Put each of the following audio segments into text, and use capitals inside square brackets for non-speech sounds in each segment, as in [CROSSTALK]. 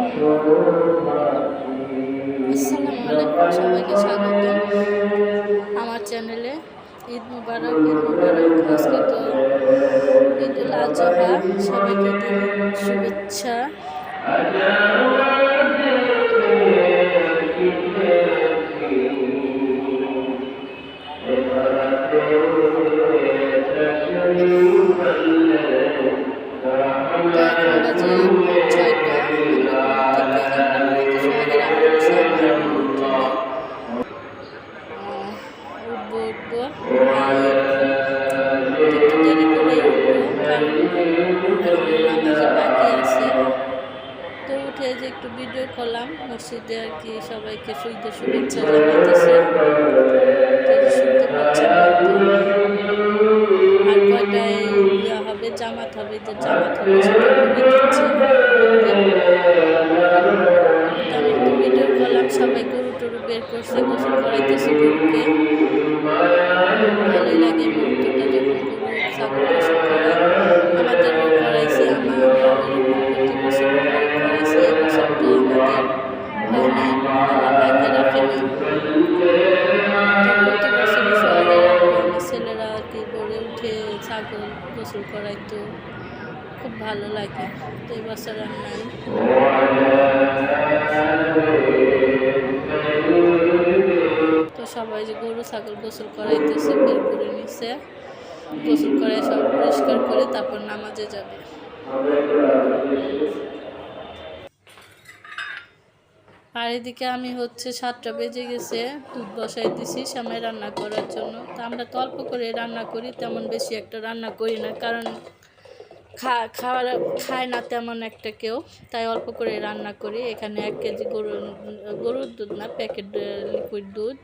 আসসালামু আলাইকুম, সবাইকে আমার চ্যানেলে ঈদ মুবারক ঈদ মুবারক। আজকে তো ঈদ উল আজহা, সবাইকে শুভেচ্ছা। তো শুভেচ্ছা জানাইতেছে শুনতে পাচ্ছেন। আর কয়টায় ইয়ে হবে, জামাত হবে যে জামাত হবে সেটা বলে দিচ্ছে আমি একটু ভিডিও সবাই গরু টরু বের করছে, গোসল করাইতেছে খুব ভালো লাগে। তো এই বছর তো সবাই যে গরু, ছাগল গোসল করাইতেছে, বের করে নিছে। গোসল করে সব পরিষ্কার করে তারপর নামাজে যাবে। আর এদিকে আমি হচ্ছে সাতটা বেজে গেছে, দুধ বসাই দিছি সামনে রান্না করার জন্য। তো আমরা তো অল্প করে রান্না করি, তেমন বেশি একটা রান্না করি না, কারণ খাওয়ার, খায় না তেমন একটা কেউ। তাই অল্প করে রান্না করি। এখানে এক কেজি গরুর গরুর দুধ না, প্যাকেট লিকুইড দুধ।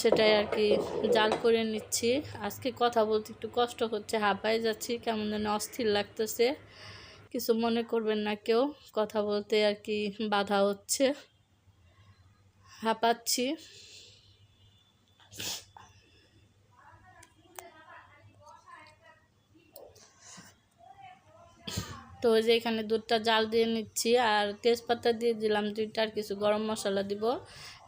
সেটাই আর কি জাল করে নিচ্ছি। আজকে কথা বলতে একটু কষ্ট হচ্ছে হাঁপায় যাচ্ছি, কেমন যেন অস্থির লাগতেছে। কিছু মনে করবেন না কেউ। কথা বলতে আর কি বাধা হচ্ছে। হাঁপাচ্ছি। তো ওই যে এখানে দুধটা জাল দিয়ে নিচ্ছি আর তেজপাতা দিয়ে দিলাম দুইটা আর কিছু গরম মশলা দিব,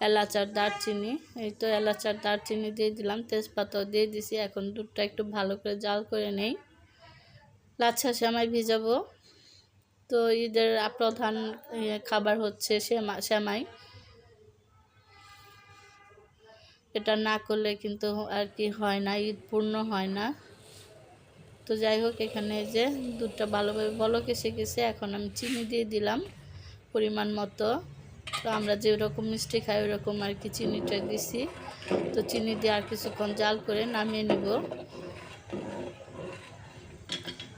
এলাচ আর দারচিনি। এই তো এলাচ আর দারচিনি দিয়ে দিলাম, তেজপাতাও দিয়ে দিছি। এখন দুধটা একটু ভালো করে জাল করে নেই। লাচ্ছা শ্যামাই ভিজাবো। তো ঈদের প্রধান খাবার হচ্ছে শ্যামা, শ্যামাই। এটা না করলে কিন্তু আর কি হয় না, ঈদ পূর্ণ হয় না। তো যাই হোক, এখানে যে দুধটা ভালোভাবে বলক এসে গেছে এখন আমি চিনি দিয়ে দিলাম পরিমাণ মতো। তো আমরা যেরকম মিষ্টি খাই, ওরকম আর কি চিনিটা দিছি। তো চিনি দিয়ে আর কিছুক্ষণ জাল করে নামিয়ে নিব।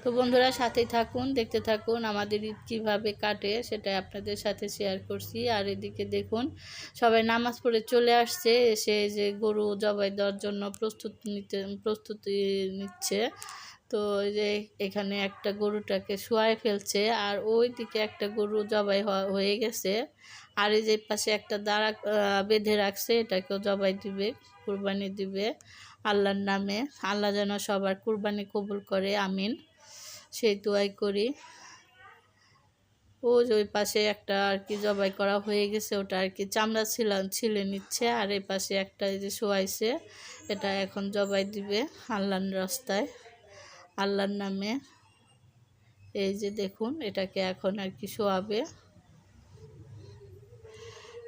তো বন্ধুরা, সাথেই থাকুন, দেখতে থাকুন আমাদের ঈদ কীভাবে কাটে সেটা আপনাদের সাথে শেয়ার করছি। আর এদিকে দেখুন, সবাই নামাজ পড়ে চলে আসছে, এসে যে গরু জবাই দেওয়ার জন্য প্রস্তুত নিতে, প্রস্তুতি নিচ্ছে। তো যে এখানে একটা গরুটাকে শোয়াই ফেলছে আর ওই দিকে একটা গরু জবাই হয়ে গেছে। আর এই যে পাশে একটা দাঁড়া বেঁধে রাখছে, এটাকেও জবাই দিবে, কুরবানি দিবে আল্লাহর নামে। আল্লাহ যেন সবার কুরবানি কবুল করে, আমিন। সেই দোয়াই করি। ও যে ওই পাশে একটা আর কি জবাই করা হয়ে গেছে, ওটা আর কি চামড়া ছিল, ছিলে নিচ্ছে, আর এই পাশে একটা যে শোয়াইছে, এটা এখন জবাই দিবে আল্লাহর রাস্তায়। আল্লাহর নামে। এই যে দেখুন, এটাকে এখন আর কি শোয়াবে।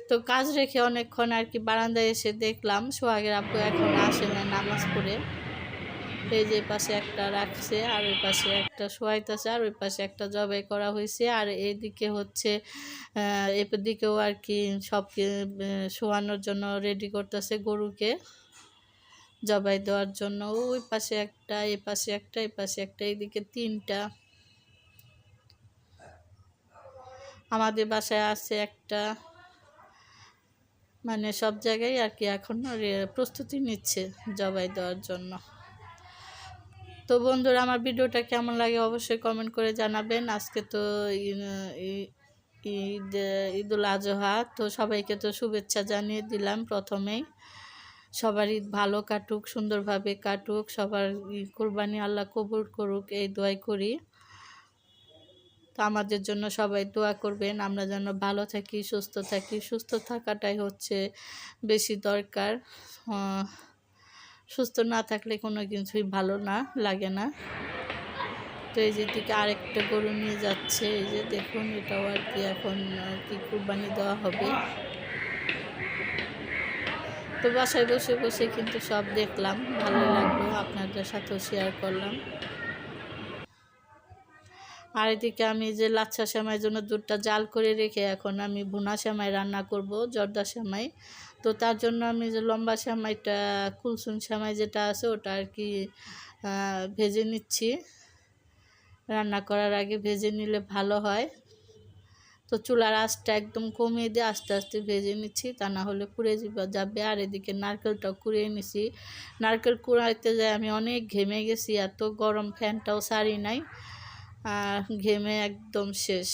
তো কাজ রেখে অনেকক্ষণ আর কি বারান্দায় এসে দেখলাম সোহাগের আব্বু এখন আসে না নামাজ পড়ে। এই যে পাশে একটা রাখছে, আর ওই পাশে একটা শোয়াইতেছে, আর ওই পাশে একটা জবাই করা হয়েছে আর এইদিকে হচ্ছে এদিকেও আর কি সব শোয়ানোর জন্য রেডি করতেছে গরুকে। জবাই দেওয়ার জন্য ওই পাশে একটা এই পাশে একটা এই পাশে একটা এদিকে তিনটা। আমাদের বাসায় আছে একটা। মানে সব জায়গায় আর কি এখন প্রস্তুতি নিচ্ছে জবাই দেওয়ার জন্য। তো বন্ধুরা, আমার ভিডিওটা কেমন লাগে অবশ্যই কমেন্ট করে জানাবেন। আজকে তো ঈদ, ঈদুল আজহা, তো সবাইকে তো শুভেচ্ছা জানিয়ে দিলাম প্রথমেই। সবার ঈদ ভালো কাটুক, সুন্দরভাবে কাটুক, সবার কোরবানি আল্লাহ কবুল করুক, এই দোয়াই করি। তো আমাদের জন্য সবাই দোয়া করবেন, আমরা যেন ভালো থাকি, সুস্থ থাকি। সুস্থ থাকাটাই হচ্ছে বেশি দরকার। সুস্থ না থাকলে কোনো কিছুই ভালো না, লাগে না। তো এই যে দিকে আরেকটা গরু নিয়ে যাচ্ছে, এই যে দেখুন এটাও আর কি এখন কি কুরবানি দেওয়া হবে। তো বাসায় বসে বসে কিন্তু সব দেখলাম। ভালো লাগল, আপনাদের সাথেও শেয়ার করলাম। আর এদিকে আমি যে লাচ্ছা সেমাইয়ের জন্য দুধটা জাল করে রেখে এখন আমি ভুনা সেমাই রান্না করব, জর্দা সেমাই। তো তার জন্য আমি যে লম্বা সেমাইটা কুলসুন সেমাই যেটা আছে, ওটা আর কি ভেজে নিচ্ছি। রান্না করার আগে ভেজে নিলে ভালো হয়। তো চুলার আঁচটা একদম কমিয়ে দিয়ে আস্তে আস্তে ভেজে নিচ্ছি। তা না হলে পুড়ে যাবে- আর এদিকে নারকেলটাও কুড়িয়ে নিছি। নারকেল কুড়াইতে যাই আমি অনেক ঘেমে গেছি, এত গরম ফ্যানটাও সারি নাই। আর ঘেমে একদম শেষ।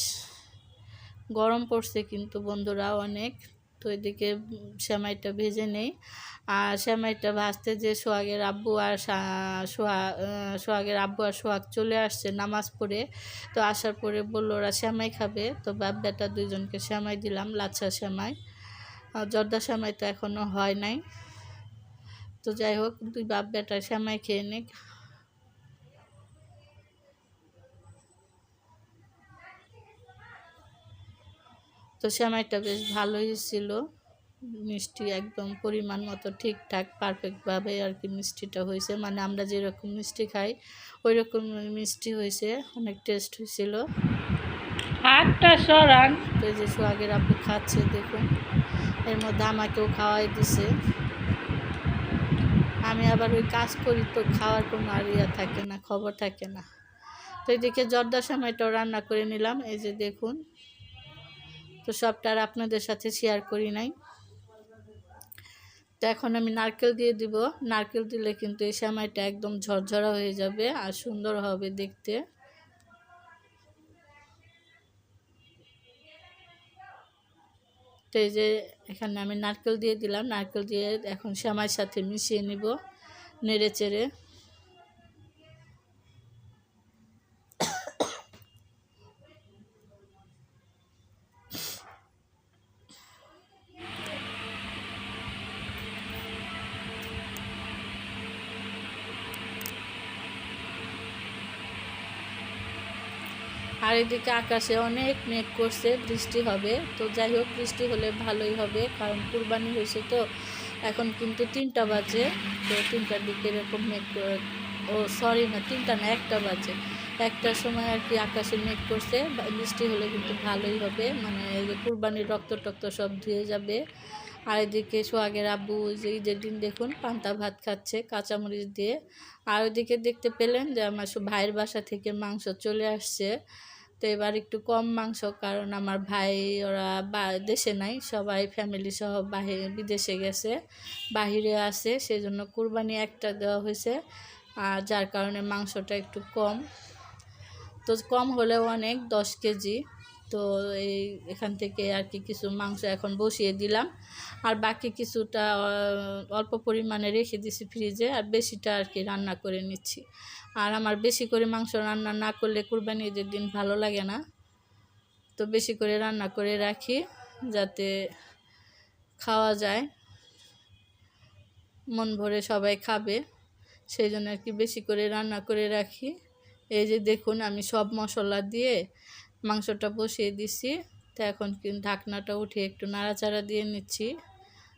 গরম পড়ছে কিন্তু বন্ধুরা অনেক। তো এদিকে সেমাইটা ভেজে নেই। আর সেমাইটা ভাজতে যে সোহাগের আব্বু আর সোহাগের আব্বু আর সোহাগ চলে আসছে নামাজ পড়ে। তো আসার পরে বলল, ওরা শ্যামাই খাবে। তো বাপ বেটা দুইজনকে শ্যামাই দিলাম, লাচ্ছা শ্যামাই জর্দা শ্যামাই তো এখনও হয় নাই। তো যাই হোক, দুই বাপ বেটা শ্যামাই খেয়ে নিক। তো সেমাইটা বেশ ভালোই ছিল। মিষ্টি একদম পরিমাণ মতো ঠিকঠাক পারফেক্টভাবে আর কি মিষ্টিটা হয়েছে। মানে আমরা যেরকম মিষ্টি খাই ওই রকম মিষ্টি হয়েছে অনেক টেস্ট হয়েছিল। আটটা সরান। তো যে সোহাগের আপু খাচ্ছে দেখুন। এর মধ্যে আমাকেও খাওয়াই দিছে। আমি আবার ওই কাজ করি তো খাওয়ার কোনো আর ইয়া থাকে না খবর থাকে না। তো এদিকে জর্দার সময়টাও রান্না করে নিলাম। এই যে দেখুন তো সবটা আর আপনাদের সাথে শেয়ার করি নাই। তো এখন আমি নারকেল দিয়ে দিব। নারকেল দিলে কিন্তু এই সময়টা একদম ঝরঝরা হয়ে যাবে আর সুন্দর হবে দেখতে। তো এই যে এখানে আমি নারকেল দিয়ে দিলাম। নারকেল দিয়ে এখন শ্যামার সাথে মিশিয়ে নিব নেড়ে চেড়ে। আর এদিকে আকাশে অনেক মেঘ করছে, বৃষ্টি হবে। তো যাই হোক, বৃষ্টি হলে ভালোই হবে, কারণ কুরবানি হয়েছে তো। এখন কিন্তু তিনটা বাজে, তো তিনটার দিকে এরকম মেঘ ও সরি না, তিনটা না, একটা বাজে। একটার সময় আর কি আকাশে মেঘ করছে বৃষ্টি হলে কিন্তু ভালোই হবে। মানে কুরবানির রক্ত টক্ত সব ধুয়ে যাবে। আর এদিকে সোহাগের আব্বু ওই যে ঈদের দিন দেখুন, পান্তা ভাত খাচ্ছে, কাঁচামরিচ দিয়ে। আর ওইদিকে দেখতে পেলেন যে আমার ভাইয়ের বাসা থেকে মাংস চলে আসছে। তো এবার একটু কম মাংস, কারণ আমার ভাই, ওরা বা দেশে নাই, সবাই ফ্যামিলি সহ বাহিরে বিদেশে গেছে, বাহিরে আছে সেই জন্য কুরবানি একটা দেওয়া হয়েছে, আর যার কারণে মাংসটা একটু কম। তো কম হলেও অনেক, দশ কেজি। তো এই এখান থেকে আর কি কিছু মাংস এখন বসিয়ে দিলাম। আর বাকি কিছুটা অল্প পরিমাণে রেখে দিছি ফ্রিজে আর বেশিটা আর কি রান্না করে নিচ্ছি। আর আমার বেশি করে মাংস রান্না না করলে কুরবানি ঈদের দিন ভালো লাগে না। তো বেশি করে রান্না করে রাখি যাতে খাওয়া যায়। মন ভরে সবাই খাবে, সেই জন্য আর কি বেশি করে রান্না করে রাখি। এই যে দেখুন আমি সব মশলা দিয়ে মাংসটা বসিয়ে দিছি। তো এখন ঢাকনাটা উঠে একটু নাড়াচাড়া দিয়ে নিচ্ছি।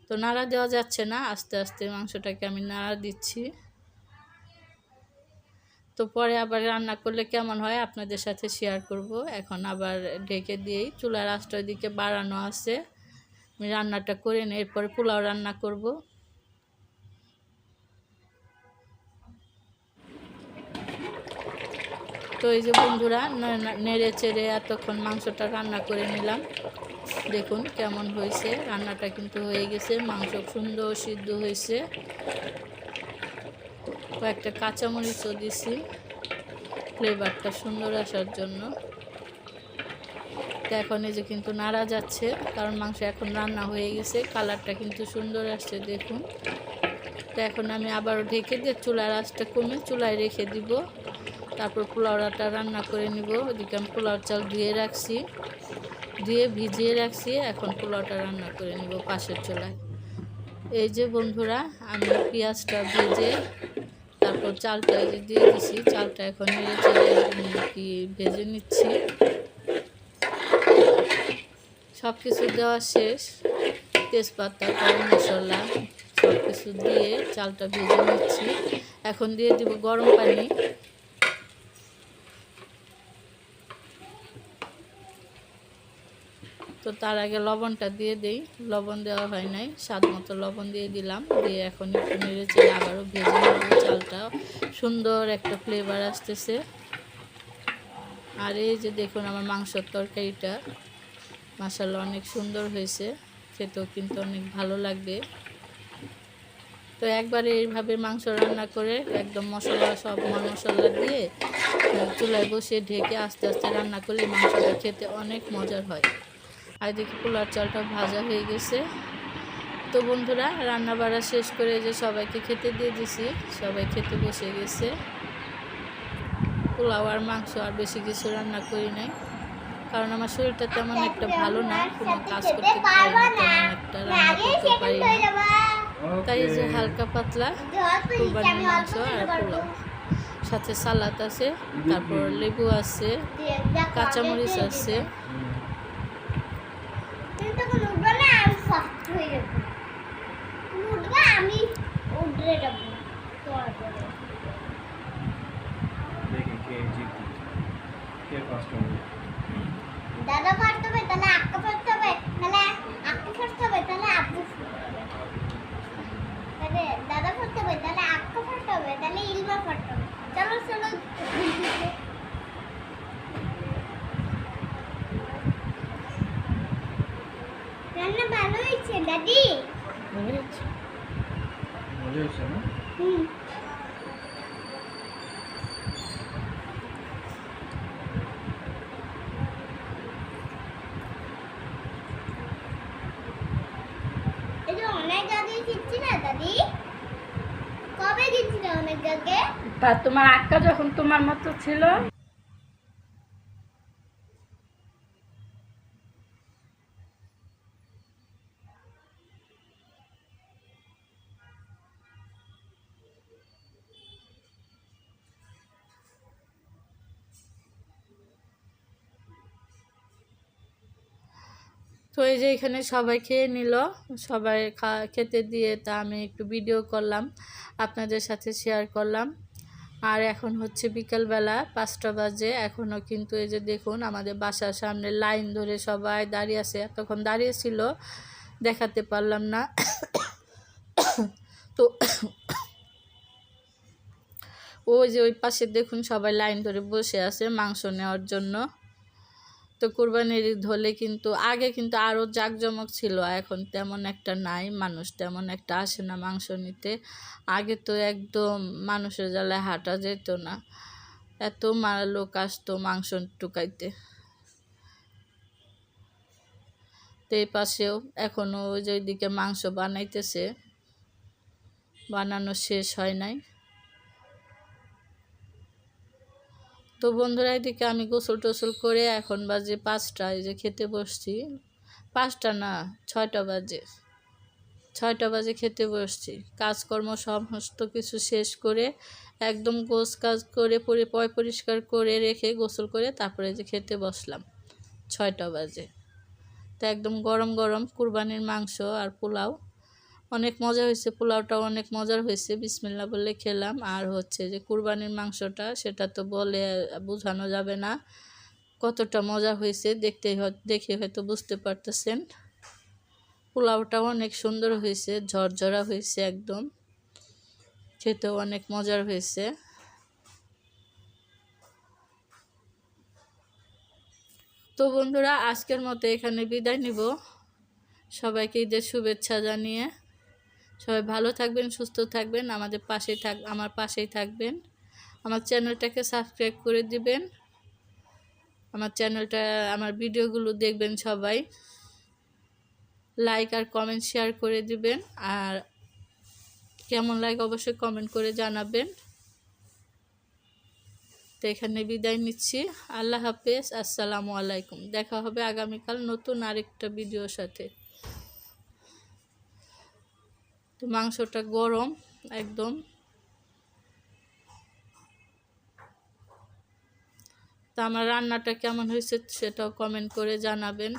তো নাড়া দেওয়া যাচ্ছে না, আস্তে আস্তে মাংসটাকে আমি নাড়া দিচ্ছি। তো পরে আবার রান্না করলে কেমন হয় আপনাদের সাথে শেয়ার করব। এখন আবার ঢেকে দিয়েই চুলার আঁচটা দিকে বাড়ানো আছে। আমি রান্নাটা করে নিই এরপরে পোলাও রান্না করব। তো এই যে বন্ধুরা নেড়ে চেড়ে এতক্ষণ মাংসটা রান্না করে নিলাম। দেখুন কেমন হয়েছে, রান্নাটা কিন্তু হয়ে গেছে। মাংস সুন্দর সিদ্ধ হয়েছে। কয়েকটা কাঁচামরিচও দিছি ফ্লেভারটা সুন্দর আসার জন্য। তো এখন এই যে কিন্তু নাড়া যাচ্ছে, কারণ মাংস এখন রান্না হয়ে গেছে, কালারটা কিন্তু সুন্দর আসছে, দেখুন। তো এখন আমি আবারও ঢেকে দিয়ে চুলার আঁচটা কমে চুলায় রেখে দিব। তারপর পোলাওটা রান্না করে নিব। ওদিকে আমি পোলাও চাল ধুয়ে রাখছি। ধুয়ে ভিজিয়ে রাখছি। এখন পোলাওটা রান্না করে নিব পাশের চোলায়। এই যে বন্ধুরা, আমি পেঁয়াজটা ভেজে তারপর চালটা যে দিয়ে দিছি। চালটা এখন নেড়ে চেড়ে কি ভেজে নিচ্ছি। সব কিছু দেওয়া শেষ। তেজপাতা, গরম মশলা সব কিছু দিয়ে চালটা ভেজে নিচ্ছি। এখন দিয়ে দিব গরম পানি। তো তার আগে লবণটা দিয়ে দেই। লবণ দেওয়া হয় নাই। স্বাদ মতো লবণ দিয়ে দিলাম। দিয়ে এখন একটু নেড়ে আবারও ভেজে নেব চালটা। সুন্দর একটা ফ্লেভার আসতেছে। আর এই যে দেখুন আমার মাংসর তরকারিটা। মাসাল্লা অনেক সুন্দর হয়েছে। খেতেও কিন্তু অনেক ভালো লাগবে। তো একবারে এইভাবে মাংস রান্না করে একদম মশলা, সব মশলা দিয়ে চুলায় বসিয়ে ঢেকে আস্তে আস্তে রান্না করলে মাংসটা খেতে অনেক মজার হয়। আর দেখি পোলার চালটা ভাজা হয়ে গেছে। তো বন্ধুরা রান্না বাড়া শেষ করে যে সবাইকে খেতে দিয়ে দিছি। সবাই খেতে বসে গেছে। পোলাও আর মাংস আর বেশি কিছু রান্না করি নাই। কারণ আমার শরীরটা তেমন একটা ভালো না কোনো কাজ করতে পারি না তেমন একটা রান্না করতে পারি না। তাই যে হালকা পাতলা কুরবানির মাংস আর পোলাও। সাথে সালাদ আছে তারপর লেবু আছে কাঁচামরিচ আছে তুমি তখন উঠবে না আমি ফাস্ট হয়ে যাব তুমি উঠবে আমি উঠে যাব তোমার পরে দেখি কে জিতবে কে ফার্স্ট হবে দাদা ফার্স্ট হবে তাহলে আক্কা ফার্স্ট হবে তাহলে আক্কা ফার্স্ট হবে তাহলে আপু first হবে। তাহলে দাদা ফার্স্ট হবে তাহলে আক্কা ফার্স্ট হবে তাহলে ইলমা ফার্স্ট হবে চলো চলো রান্না ভালো হয়েছে দাদি মজা হচ্ছে না হুম এই যে অনেক আগে কিনছি না দাদি কবে কিনছিলে অনেক তা তোমার আক্কা যখন তোমার মতো ছিল? তো এই যে এখানে সবাই খেয়ে নিল, সবাই খেতে দিয়ে তা আমি একটু ভিডিও করলাম, আপনাদের সাথে শেয়ার করলাম। আর এখন হচ্ছে বিকেলবেলা পাঁচটা বাজে। এখনও কিন্তু এই যে দেখুন আমাদের বাসার সামনে লাইন ধরে সবাই দাঁড়িয়ে আছে। এতক্ষণ দাঁড়িয়ে ছিল, দেখাতে পারলাম না। [COUGHS] তো [COUGHS] ওই যে ওই পাশে দেখুন সবাই লাইন ধরে বসে আছে মাংস নেওয়ার জন্য। তো কোরবানির ঈদ হলে কিন্তু, আগে কিন্তু আরও জাঁকজমক ছিল, এখন তেমন একটা নাই, মানুষ তেমন একটা আসে না মাংস নিতে। আগে তো একদম মানুষের জ্বালায় হাঁটা যেত না, এত মারা লোক আসতো মাংস টুকাইতে। তো এই পাশেও এখনও ওই যে ওইদিকে মাংস বানাইতেছে, বানানো শেষ হয় নাই। তো বন্ধুরা, এদিকে আমি গোসল টোসল করে এখন বাজে পাঁচটা, এই যে খেতে বসছি। পাঁচটা না, ছয়টা বাজে। ছয়টা বাজে খেতে বসছি। কাজকর্ম সমস্ত কিছু শেষ করে একদম গোস কাজ করে পরে, পয় পরিষ্কার করে রেখে গোসল করে তারপরে যে খেতে বসলাম। ছয়টা বাজে। তো একদম গরম গরম কুরবানির মাংস আর পোলাও অনেক মজা হয়েছে, পোলাওটাও অনেক মজার হয়েছে বিসমিল্লা বলে খেলাম। আর হচ্ছে যে কুরবানির মাংসটা, সেটা তো বলে বোঝানো যাবে না। কতটা মজা হয়েছে দেখতে দেখে হয়তো বুঝতে পারতেছেন। পোলাওটাও অনেক সুন্দর হয়েছে, ঝরঝরা হয়েছে একদম। খেতেও অনেক মজার হয়েছে। তো বন্ধুরা, আজকের মতো এখানে বিদায় নিব। সবাইকে ঈদের শুভেচ্ছা জানিয়ে সবাই ভালো থাকবেন, সুস্থ থাকবেন, আমাদের পাশেই থাক, আমার পাশেই থাকবেন। আমার চ্যানেলটাকে সাবস্ক্রাইব করে দিবেন। আমার চ্যানেলটা, আমার ভিডিওগুলো দেখবেন সবাই। লাইক আর কমেন্ট শেয়ার করে দিবেন। আর কেমন লাগে অবশ্যই কমেন্ট করে জানাবেন। তো এখানে বিদায় নিচ্ছি। আল্লাহ হাফেজ, আসসালামু আলাইকুম। দেখা হবে আগামীকাল নতুন আরেকটা ভিডিওর সাথে। তো মাংসটা গরম একদম। তা আমার রান্নাটা কেমন হয়েছে সেটাও কমেন্ট করে জানাবেন।